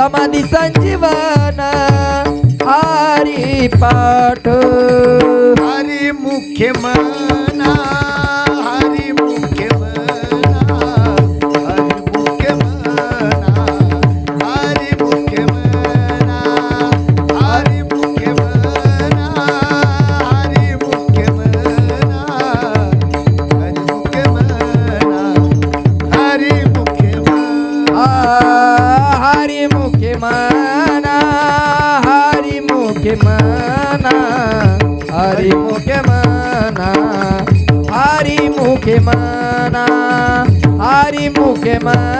समाधी संजीवन हरी पाठ। हरी मुख्य मना हरी मुख्य मना हरी मुख्य मना हरी मुख्य मना हरी मुख्य मना हरी मुख्य मना हरी मुख्य मना हरी मुख्य मना। हरी हरी मुखे मना हरी मुखे मना हरी मुखे मना.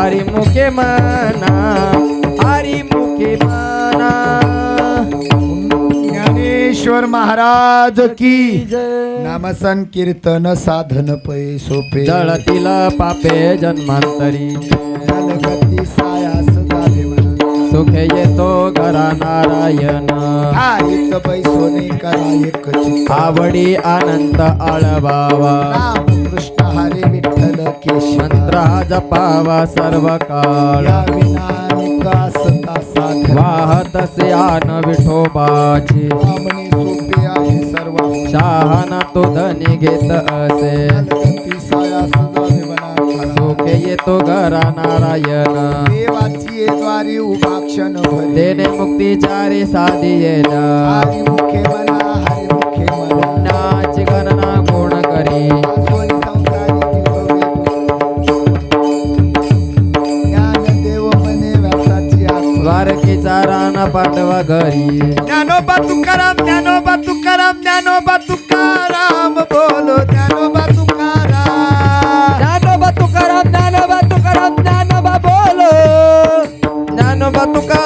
हरी मुखे मना हरी मुखे मना। ज्ञानेश्वर महाराज की नाम संकीर्तन साधन पै सोपे। जळतील पापे जन्मांतरी। जलगती सायास झाले म्हणा सुख येतो घरा नारायण। आईच बैसोने करा एक आवडी आनंद आळवावा। राज पावा सर्व काळ वाहत सियान विठोबाची. सर्व शाहन तो धनी घेत असे. येतो घरा नारायण. देवाची द्वारी उपाक्षण देणे मुक्तीचारी साधी येणार मुखे मला पांडवा घरी. ज्ञानोबा तुकाराम ज्ञानोबा तुकाराम ज्ञानोबा तुकाराम बोलो ज्ञानोबा तुकाराम ज्ञानोबा तुकाराम ज्ञानोबा तुकाराम ज्ञानोबा बोलो. ज्ञानोबा तुकाराम